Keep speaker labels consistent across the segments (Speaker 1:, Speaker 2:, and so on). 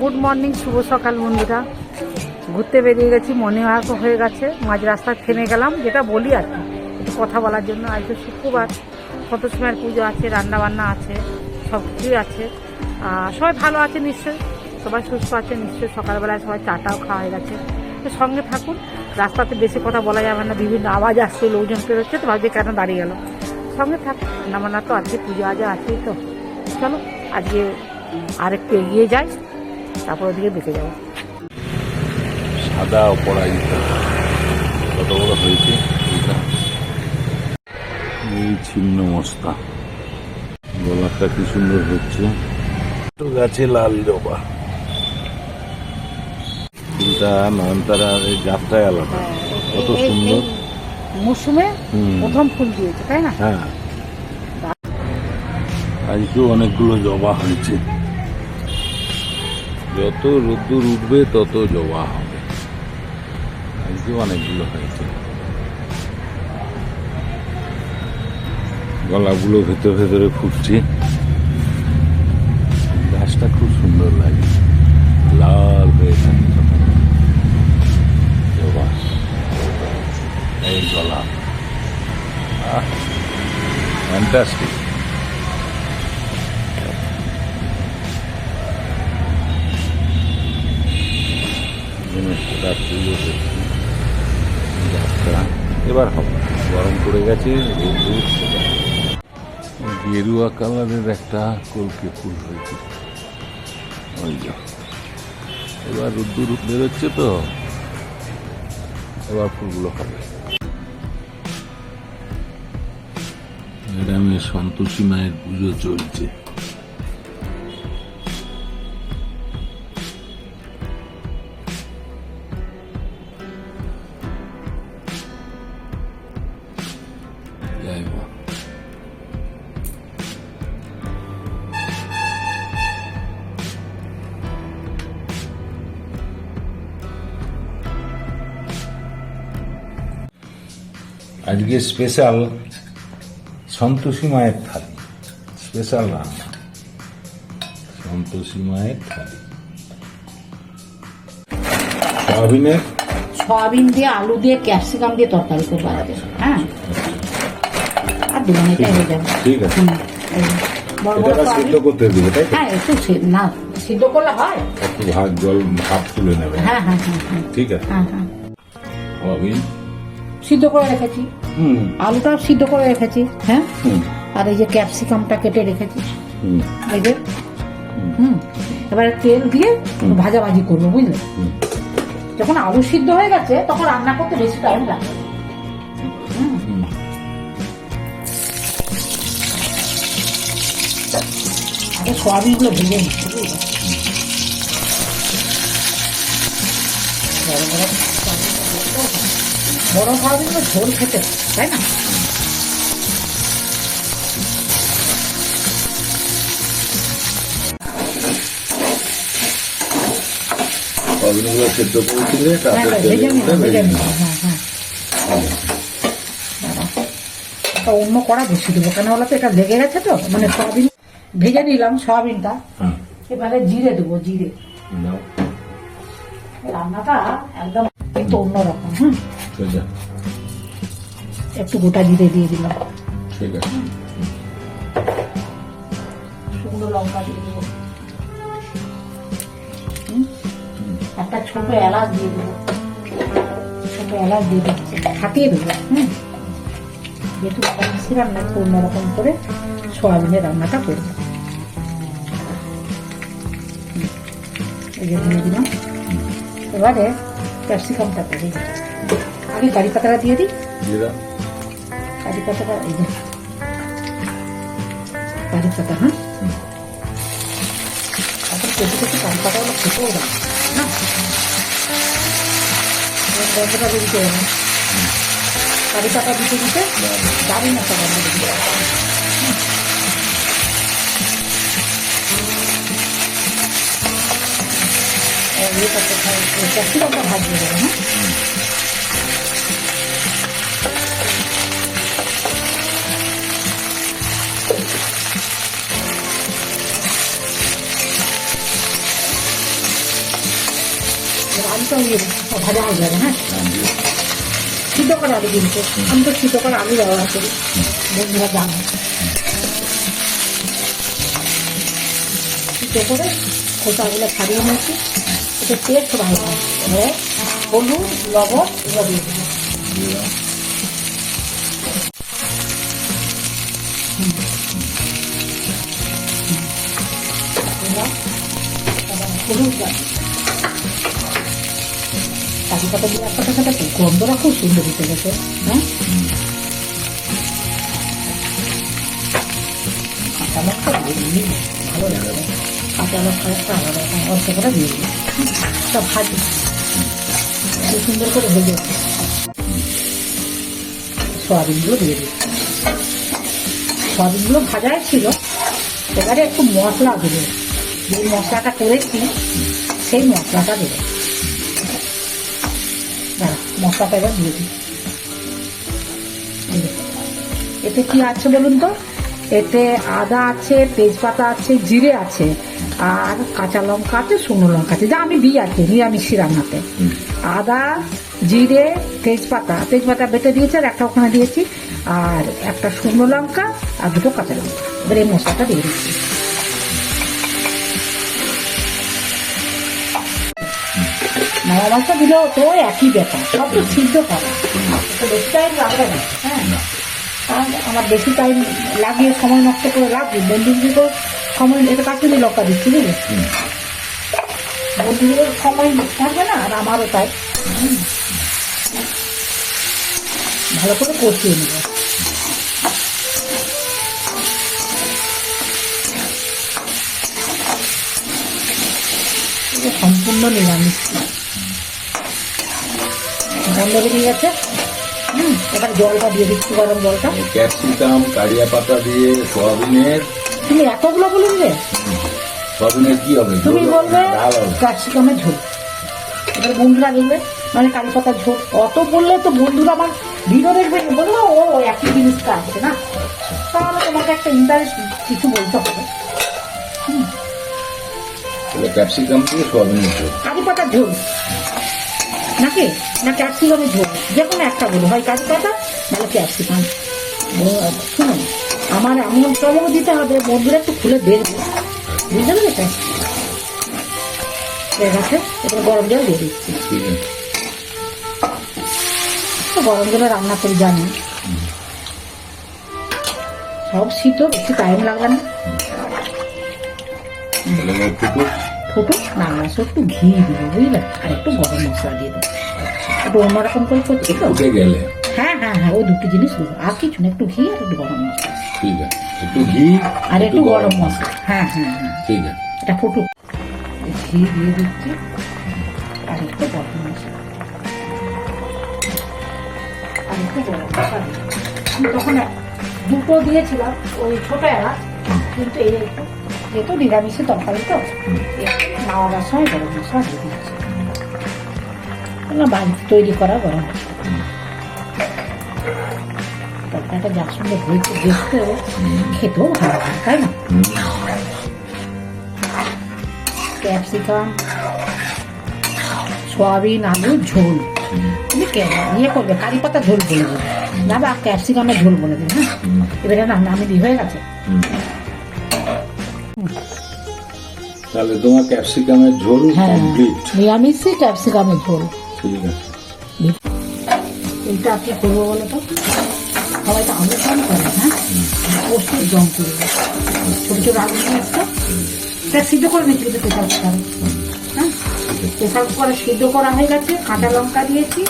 Speaker 1: Good morning, শুভ সকাল বন্ধুরা। ঘুরতে বেরিয়ে গেছি, মনে হয়ে গেছে। মাঝ রাস্তায় থেমে গেলাম, যেটা বলি আর কি। একটু কথা বলার জন্য আজ তো শুক্রবার, কত সময়ের পুজো আছে, রান্নাবান্না আছে সব কিছুই আছে সবাই ভালো আছে নিশ্চয়ই, সবাই সুস্থ আছে নিশ্চয়ই। সকালবেলায় সবাই চাটাও খাওয়া হয়ে গেছে। তো সঙ্গে থাকুন, রাস্তাতে বেশি কথা বলা যাবে না, বিভিন্ন আওয়াজ আসছে, লোকজন পেরোচ্ছে তো ভাবছি কেন দাঁড়িয়ে গেল সঙ্গে থাকুন, রান্নাবান্না তো আজকে পুজো আজও আছেই তো। চলো, আজকে আরেকটু এগিয়ে যাই। তারপর ওদিকে বেঁকে যাব।
Speaker 2: সাদা অপরাজিতা কত বড় হয়েছে? এই ছিন্ন মস্তা। গোলাপটা কি সুন্দর হচ্ছে? গাছে লাল জবা। ফুলটা নয়নতারার এই গাছটাই আলাদা। কত
Speaker 1: এই- এই-
Speaker 2: সুন্দর হুম।
Speaker 1: প্রথম ফুল দিয়েছে তাই না?
Speaker 2: হ্যাঁ। আজকেও অনেকগুলো জবা হয়েছে। যত রোদ্দুর উঠবে, তত জবা হবে। আজকেও অনেকগুলো হয়েছে? গলাগুলো ভেতরে ভেতরে ফুটছে। গাছটা খুব সুন্দর লাগে। লাল হয়ে থাকে। জবা এই গলা। ফ্যান্টাস্টিক জিনিসটা পুজো করছি যাত্রা। এবার হবে। গরম পড়ে গেছে গেরুয়া কালারের একটা কলকে ফুল হয়েছে। এবার রোদ্দুর বেরোচ্ছে তো। এবার ফুলগুলো হবে। গ্রামে সন্তোষী মায়ের পুজো চলছে। আজকে স্পেশাল সন্তোষী মায়ের থালি স্পেশাল রান্না। সন্তোষী মায়ের থালি। সয়াবিনের?
Speaker 1: সয়াবিন দিয়ে আলু দিয়ে ক্যাপসিকাম দিয়ে তরকারি করব আজকে। হ্যাঁ? আর দু মিনিটে হয়ে যাবে
Speaker 2: ঠিক আছে।
Speaker 1: বড় বড়
Speaker 2: সিদ্ধ করতে দিবে তাই
Speaker 1: হ্যাঁ একটু না সিদ্ধ করলে হয়।
Speaker 2: একটু জল তুলে নেবে।
Speaker 1: হ্যাঁ হ্যাঁ হ্যাঁ হ্যাঁ।
Speaker 2: ঠিক আছে।
Speaker 1: হ্যাঁ হ্যাঁ।
Speaker 2: সয়াবিন?
Speaker 1: সিদ্ধ করে রেখেছি।
Speaker 2: হুম।
Speaker 1: আলুটাও সিদ্ধ করে রেখেছি হ্যাঁ? আর এই যে ক্যাপসিকামটা কেটে রেখেছি। এই যে হুম। এবারে তেল দিয়ে ভাজাভাজি করব বুঝলে? যখন আলু সিদ্ধ হয়ে গেছে তখন রান্না করতে বেশি টাইম লাগে। সয়াবিনগুলো ভেজে নিচ্ছি বড় সয়াবিনগুলো ঝোল খেতে তাই না?
Speaker 2: সয়াবিনগুলো সেদ্ধ করে দিলে
Speaker 1: হ্যাঁ
Speaker 2: তারপর
Speaker 1: হ্যাঁ। হ্যাঁ। অন্য কড়া বসিয়ে দেবো কেন বলো তো এটা লেগে গেছে তো মানে সয়াবিন ভেজে নিলাম সয়াবিনটা। এবারে জিরে দেবো জিরে। রান্নাটা একদম একটু অন্যরকম হুম।
Speaker 2: সোজা
Speaker 1: একটু গোটা জিরে দিয়ে দিলাম।
Speaker 2: ঠিক আছে।
Speaker 1: শুকনো লঙ্কা দিয়ে দেবো। একটা ছোট এলাচ দিয়ে দেবো। ছোট এলাচ দিয়ে দিচ্ছি ফাটিয়ে দেবো। হুম? যেহেতু মিশি রান্না একটু অন্যরকম করে সোয়াবিনের রান্নাটা করব। এই যে দিয়ে দিলাম। এবারে ক্যাপসিকামটা করে দিই। আগে কারি পাতাটা দিয়ে দিই? কারি পাতাটা এই কারি পাতা হ্যাঁ? এখন কেটে কেটে কারি পাতাগুলো খেতেও না? বেরিয়ে যাবে না কারি পাতা দিতে দিতে দারুণ একটা গন্ধ দেবে হ্যাঁ। আলুটা দিয়ে দিচ্ছি সব ভাজা হয়ে যাবে হ্যাঁ? সিদ্ধ করে আলু কিন্তু। আমি তো সিদ্ধ করে আলু ব্যবহার করি। বন্ধুরা জানে। সিদ্ধ করে খোসাগুলো ছাড়িয়ে নিয়েছি। এটা টেস্ট ভালো এবারে হলুদ, লবণ, এগুলো দিয়ে দেবো। হলুদ কাজু পাতা দিয়ে একটা সাথে গন্ধটা খুব সুন্দর দিতে গেছে হ্যাঁ একটা দিয়ে ভাজি। খুব সুন্দর করে সয়াবিনগুলো দিয়ে দিই ছিল, এবারে একটু মশলা দেবো যে মশলাটা করেছি, সেই মশলাটা দেবো মশলাটা এবার দিয়ে দিই। এতে কি আছে বলুন তো? এতে আদা আছে তেজপাতা আছে জিরে আছে আর কাঁচা লঙ্কা আছে শুকনো লঙ্কা আছে। যা আমি দিই আর কি নিরামিষি রান্নাতে। আদা জিরে তেজপাতা। তেজপাতা বেটে দিয়েছি আর একটা ওখানে দিয়েছি। আর একটা শুকনো লঙ্কা আর দুটো কাঁচা লঙ্কা। এবার এই মশলাটা দিয়ে দিচ্ছি। নামা মাছটা দিলেও তো একই ব্যাপার, সব তো সিদ্ধ করা। বেশি টাইম লাগবে না হ্যাঁ? আর আমার বেশি টাইম লাগিয়ে সময় নষ্ট করে লাগবে বন্ধুগুলো সময়, এটা কাশ্মীরি লঙ্কা দিচ্ছি, বুঝলি। বন্ধুগুলোর সময় থাকবে না, আর আমারও তাই। ভালো করে কষিয়ে নেব। সম্পূর্ণ নিরামিষ। গন্ধ বেরিয়ে গেছে। হুম এবার জলটা দিয়ে দিচ্ছি গরম জলটা।
Speaker 2: ক্যাপসিকাম কারিয়া পাতা দিয়ে সয়াবিনের
Speaker 1: তুমি এতগুলো বলে দিলে?
Speaker 2: সয়াবিনের কি হবে?
Speaker 1: তুমি বলবে ক্যাপসিকামের ঝোল। এবার বন্ধুরা দেখবে মানে কারি পাতার ঝোল। অত বললে তো বন্ধুরা আমার ভিডিও দেখবে বলল ও একই জিনিসটা আছে না? তাহলে তোমাকে একটা ইন্টারেস্ট কিছু বলতে হবে।
Speaker 2: ক্যাপসিকাম দিয়ে সয়াবিনের ঝোল।
Speaker 1: কারি পাতার ঝোল। নাকি? না ক্যাপসিকামের ঝোল যে কোনো একটা বলো। হয় কারি পাতা নাহলে ক্যাপসিকাম শুনুন, আমার এমন চমক দিতে হবে, বন্ধুরা একটু খুলে দেখবে। বুঝতে পেরেছে ঠিক আছে, এবার গরম জল দিয়ে দিচ্ছি। গরম জলে রান্না করে, জানি। সব শীত বেশি টাইম লাগবে না।
Speaker 2: ফুটুক
Speaker 1: না আসো একটু ঘি দিবো বুঝলে? আর একটু গরম মশলা দিয়ে দেবো। একটু অন্যরকম করে করছি তো?
Speaker 2: গেলে।
Speaker 1: হ্যাঁ হ্যাঁ হ্যাঁ ওই দুটো জিনিস দেবো। আর কিছু না একটু ঘি আর একটু গরম মশলা।
Speaker 2: ঠিক আছে। একটু ঘি
Speaker 1: আর একটু গরম মশলা। হ্যাঁ হ্যাঁ হ্যাঁ।
Speaker 2: ঠিক আছে।
Speaker 1: এটা ফুটুক। ঘি দিয়ে দিচ্ছি। আর একটু গরম মশলা। আর একটু গরম মশলা আমি তখন দুটো দিয়েছিলাম ওই ছোট এলাচ কিন্তু এই একটু যেহেতু নিরামিষের তরকারি তো নামাবার সময় গরম মশলা দিয়ে দিচ্ছি বাড়িতে তৈরি করা গরম মশলা তরকারিটা যা সুন্দর হয়েছে দেখতেও খেতেও ভালো লাগে তাই না? ক্যাপসিকাম সয়াবিন আলু ঝোল। তুমি ইয়ে করবে কারি পাতা ঝোল বলে দেবে। না বা ক্যাপসিকামের ঝোল বলে দেবে হ্যাঁ? এবারে না আমি হয়ে গেছে।
Speaker 2: তাহলে তোমার ক্যাপসিকামের ঝোল
Speaker 1: হ্যাঁ
Speaker 2: কমপ্লিট
Speaker 1: নিরামিষই ক্যাপসিকামের ঝোল।
Speaker 2: ঠিক আছে।
Speaker 1: এইটা কি করব বলো তো? সবাই তো আলু কম করে হ্যাঁ? প্রচুর জম করবে ছোটো ছোটো আলু নিয়ে একটা। এটা সিদ্ধ করে নিচ্ছি কিন্তু প্রেশার কুকারে হ্যাঁ? প্রেশার কুকারে সিদ্ধ করা হয়ে গেছে কাঁচা লঙ্কা দিয়েছি।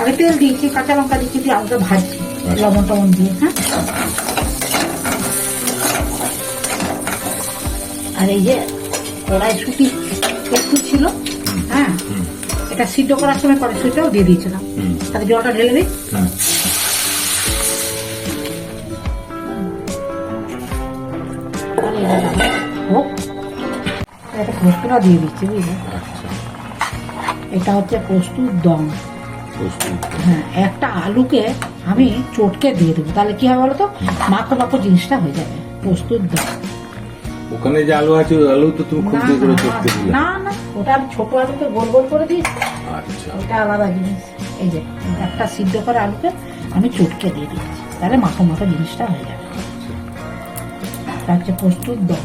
Speaker 1: আগে তেল দিয়েছি কাঁচা লঙ্কা দিয়েছি দিয়ে আলুটা ভাজছি
Speaker 2: আচ্ছা।
Speaker 1: লবণ টবণ দিয়ে হ্যাঁ? আর এই যে কড়াইশুটি একটু ছিল হ্যাঁ? এটা সিদ্ধ করার সময় কড়াইশুটিটাও দিয়ে দিয়েছিলাম। তাহলে জলটা ঢেলে দিই। তাহলে এটা পোস্তটা দিয়ে দিচ্ছি বুঝলি?
Speaker 2: আচ্ছা।
Speaker 1: এটা হচ্ছে পোস্তুর দম। হ্যাঁ একটা আলুকে আমি চটকে দিয়ে দেবো। তাহলে কি হবে বলো তো মাখো মাখো জিনিসটা হয়ে যাবে। পোস্তুর দম।
Speaker 2: ওখানে যে আলু আছে ওই আলু তো তুমি দিয়ে করে চটকে দিলে।
Speaker 1: না না ওটা আমি ছোট আলুকে গোল গোল করে দিয়েছি।
Speaker 2: আচ্ছা।
Speaker 1: ওটা আলাদা জিনিস। এই যে একটা সিদ্ধ করে আলুকে আমি চটকে দিয়ে দিচ্ছি তাহলে মাখো মাখো জিনিসটা হয়ে যাবে। তার হচ্ছে পোস্তুর দম।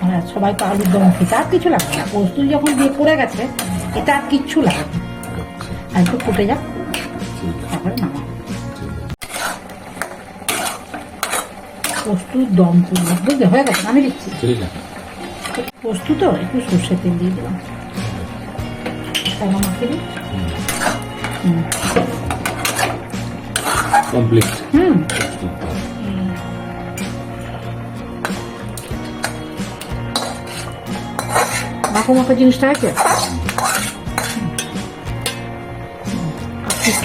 Speaker 1: মানে সবাই তো আলুর দম খেতে আর কিছু লাগবে না। পোস্ত যখন দিয়ে পড়ে গেছে এটা আর কিচ্ছু লাগবে
Speaker 2: আচ্ছা।
Speaker 1: আর একটু ফুটে যাক। পোস্তুর দম করব বুঝলে? হয়ে গেছে আমি দিচ্ছি। পোস্ত তো? একটু সর্ষের তেল দিয়ে দিলাম। তারপর মাখিয়ে দিই।
Speaker 2: কমপ্লিট।
Speaker 1: হুম। মাখো মাখো জিনিসটা আছে?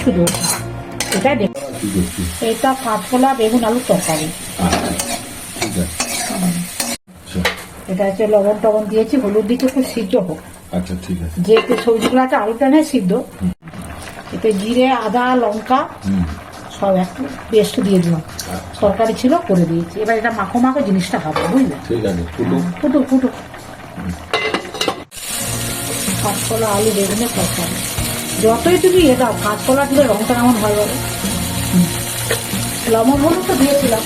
Speaker 1: দেবো না। দেখ। এটা কাঁচকলা বেগুন আলুর তরকারি।
Speaker 2: ঠিক আছে আচ্ছা।
Speaker 1: এটা হচ্ছে লবণ টবণ দিয়েছি হলুদ দিয়েছি একটু সিদ্ধ হোক।
Speaker 2: আচ্ছা ঠিক আছে।
Speaker 1: যে সবজিগুলো আছে আলুটা নেই সিদ্ধ। এতে জিরে আদা লঙ্কা সব একটু পেস্ট দিয়ে দিলাম। তরকারি ছিল করে দিয়েছি। এবার এটা মাখো মাখো জিনিসটা হবে বুঝলে?
Speaker 2: ঠিক আছে ফুটো
Speaker 1: ফুটুক ফুটুক। কাঁচকলা আলু বেগুনের তরকারি। যতই তুমি এ দাও কাঁচকলা দিলে রঙটা কেমন বলো। লবণ হলুদ তো দিয়েছিলাম।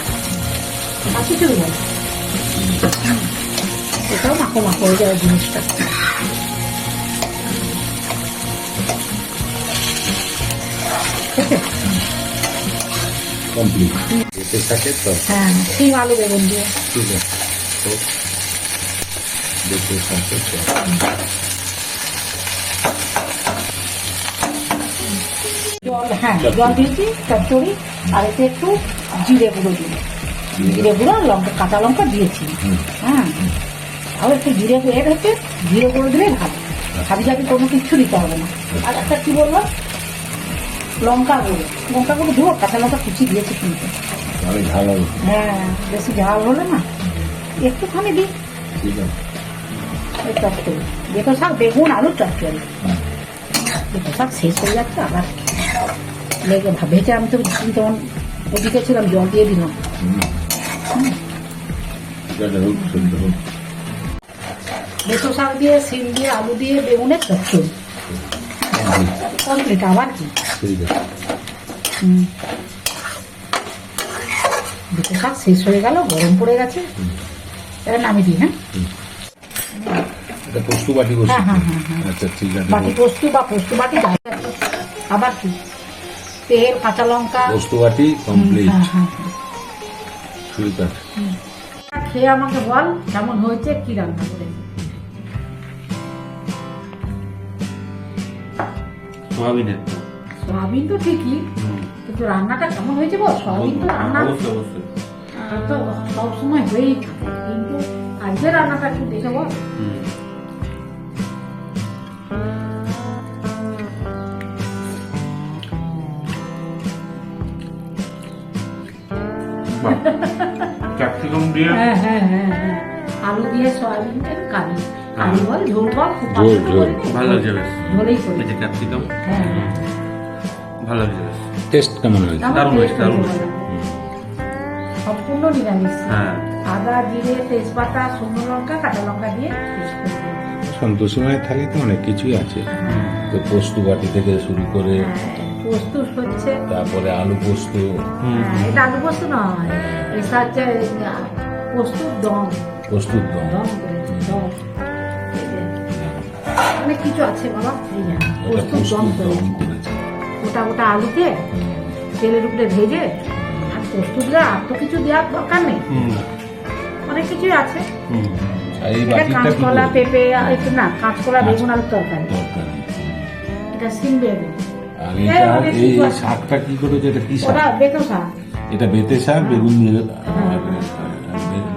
Speaker 1: এটাও মাখো মাখো হয়ে জিনিসটা
Speaker 2: কমপ্লিট এতে থাকে তো
Speaker 1: হ্যাঁ শিম আলু বেগুন দিয়ে
Speaker 2: ঠিক আছে তো দেখতে থাকে তো
Speaker 1: জল হ্যাঁ জল দিয়েছি চচ্চড়ি আর এতে একটু জিরে গুঁড়ো দিই জিরে গুঁড়ো লঙ্কা কাঁচা লঙ্কা দিয়েছি। হ্যাঁ। আর একটু জিরে এর হচ্ছে জিরে গুঁড়ো দিলে ভালো। ভাবি যাতে কোনো কিছু দিতে হবে না। আর একটা কি বললাম লঙ্কা গুঁড়ো। লঙ্কা গুঁড়ো দেবো কাঁচা লঙ্কা কুচি দিয়েছি কিন্তু। হ্যাঁ বেশি ঝাল হলে না। একটুখানি দিই। এই চচ্চড়ি। শাক বেগুন আলু চচ্চড়ি।
Speaker 2: হুম।
Speaker 1: শাক শেষ হয়ে যাচ্ছে আবার লেগে ভেজে আমি তো তখন ওদিকে ছিলাম জল দিয়ে দিলাম।
Speaker 2: হুম। হোক সেদ্ধ হোক।
Speaker 1: বেতো শাক দিয়ে সিম দিয়ে আলু দিয়ে বেগুনের চচ্চড়ি। কমপ্লিট আবার কি?
Speaker 2: ঠিক আছে।
Speaker 1: হুম। বেতো শাক শেষ হয়ে গেল গরম পড়ে গেছে। এবার নামিয়ে দিই হ্যাঁ?
Speaker 2: বাটি
Speaker 1: হ্যাঁ, হ্যাঁ, হ্যাঁ, হ্যাঁ।
Speaker 2: আচ্ছা ঠিক আছে।
Speaker 1: বাটি পোস্ত বা পোস্ত বাটি আবার কি? তেল কাঁচা লঙ্কা।
Speaker 2: পোস্ত বাটি কমপ্লিট
Speaker 1: হ্যাঁ, হ্যাঁ।
Speaker 2: ঠিক আছে।
Speaker 1: খেয়ে আমাকে বল কেমন হয়েছে কি রান্না করে
Speaker 3: সোয়াবিনের
Speaker 1: সয়াবিন তো ঠিকই কিন্তু রান্নাটা কেমন হয়েছে বল? সোয়াবিন তো রান্না তো সবসময় হয়েই থাকে কিন্তু আজকে রান্নাটা একটু দেখে বল।
Speaker 3: ক্যাপসিকাম দিয়ে?
Speaker 1: হ্যাঁ হ্যাঁ হ্যাঁ হ্যাঁ। আলু দিয়ে কারি কারি বল ঝোল বল খুব
Speaker 2: ঝোল, ঝোল।
Speaker 3: ভালো লাগছে বেশ।
Speaker 1: ঝোলেই করি।
Speaker 3: এই যে ক্যাপসিকাম?
Speaker 1: হ্যাঁ হ্যাঁ।
Speaker 3: ভালো লাগছে
Speaker 2: টেস্ট কেমন হয়েছে?
Speaker 3: দারুণ হয়েছে, দারুণ
Speaker 1: হয়েছে। সম্পূর্ণ নিরামিষ।
Speaker 3: হ্যাঁ।
Speaker 1: আদা জিরে তেজপাতা শুকনো লঙ্কা কাঁচা লঙ্কা দিয়ে paste করে দিয়েছি।
Speaker 2: তো অনেক কিছুই আছে। তো পোস্ত বাটি থেকে শুরু করে
Speaker 1: হ্যাঁ, পোস্ত হচ্ছে
Speaker 2: তারপরে আলু পোস্ত।
Speaker 1: হ্যাঁ, এটা আলু পোস্ত নয় এটা হচ্ছে পোস্তুর দম।
Speaker 2: প্রস্তুত দম।
Speaker 1: দম অনেক কিছু আছে বাবা পোস্তুর দম করেছি। ওটা ওটা আলুতে তেলের উপরে ভেজে আর পোস্ত দিলে আর তো কিছু দেওয়ার দরকার নেই। অনেক কিছুই আছে। কাঁচকলা পেঁপে একটু না কাঁচকলা বেগুন আলুর তরকারি।
Speaker 2: তরকারি।
Speaker 1: এটা সিম বেগুন
Speaker 2: আর এটা এই শাকটা কি করেছে এটা কি শাক? এটা বেতে শাক বেগুন দিয়ে
Speaker 1: হ্যাঁ।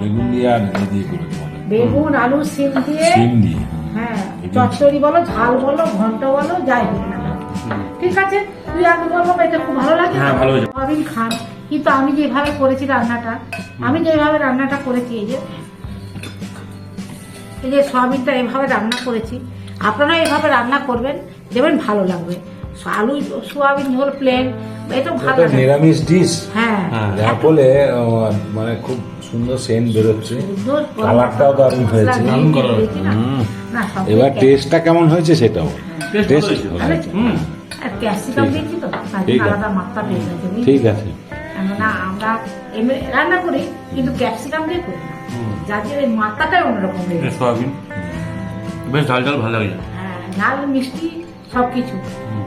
Speaker 2: বেগুন দিয়ে আর এই দিয়ে মনে হয়।
Speaker 1: বেগুন আলু সিম দিয়ে।
Speaker 2: শিম দিয়ে।
Speaker 1: হ্যাঁ চচ্চড়ি বলো ঝাল বলো ঘন্ট বলো যাই হোক ঠিক আছে? তুই আগে বলব এটা খুব ভালো লাগে।
Speaker 3: হ্যাঁ, ভালো।
Speaker 1: সয়াবিন খান। কিন্তু আমি যেভাবে করেছি রান্নাটা আমি যেভাবে রান্নাটা করেছি এই যে এই যে সয়াবিনটা এভাবে রান্না করেছি আপনারা এভাবে রান্না করবেন দেখবেন ভালো লাগবে। আলু সোয়াবিন ঝোল প্লেন এটা ভালো লাগে।
Speaker 2: নিরামিষ ডিশ
Speaker 1: হ্যাঁ।
Speaker 3: হ্যাঁ।
Speaker 2: যার ফলে মানে খুব সুন্দর সেন্ট বেরোচ্ছে। কালারটাও দারুণ হয়েছে।
Speaker 3: দারুণ
Speaker 4: এবার টেস্টটা কেমন হয়েছে সেটাও?
Speaker 3: টেস্ট
Speaker 4: টেস্ট
Speaker 3: হয়েছে
Speaker 1: ভালো
Speaker 3: হুম।
Speaker 1: ক্যাপসিকাম
Speaker 4: ঠিক আছে।
Speaker 1: আমরা রান্না করি কিন্তু ক্যাপসিকাম দিয়ে করি না। যার জন্য এই অন্যরকম হয়ে গেছে।
Speaker 3: বেশ ঝাল ঝাল ভালো লাগছে
Speaker 1: হ্যাঁ, ঝাল মিষ্টি সবকিছু।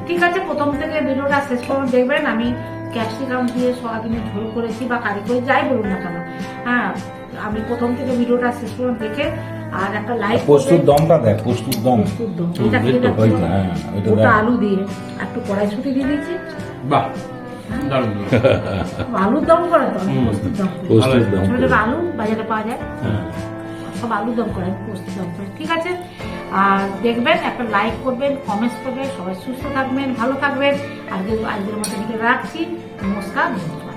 Speaker 1: ঠিক আছে প্রথম থেকে ভিডিওটা শেষ পর্যন্ত দেখবেন। আমি ক্যাপসিকাম দিয়ে সয়াবিনের ঝোল করেছি বা কারি করে যাই বলুন না কেন। হ্যাঁ আমি প্রথম থেকে ভিডিওটা শেষ পর্যন্ত দেখে আর একটা লাইক
Speaker 4: পোস্তুর দমটা দেখ পোস্তুর দম।
Speaker 1: এটা
Speaker 4: হ্যাঁ,
Speaker 1: ওটা আলু দিয়ে একটু কড়াইশুটি দিয়ে দিয়েছি।
Speaker 3: বাহ।
Speaker 1: আলুর দম। করে তো? দম
Speaker 4: পোস্তুর
Speaker 1: আলু বাজারে পাওয়া যায়।
Speaker 4: হ্যাঁ।
Speaker 1: সব আলু দম করে আমি দম করে। ঠিক আছে? আর দেখবেন, একটা লাইক করবেন কমেন্টস করবেন, সবাই সুস্থ থাকবেন, ভালো থাকবেন। আজকে আজকের মতো রাখছি। নমস্কার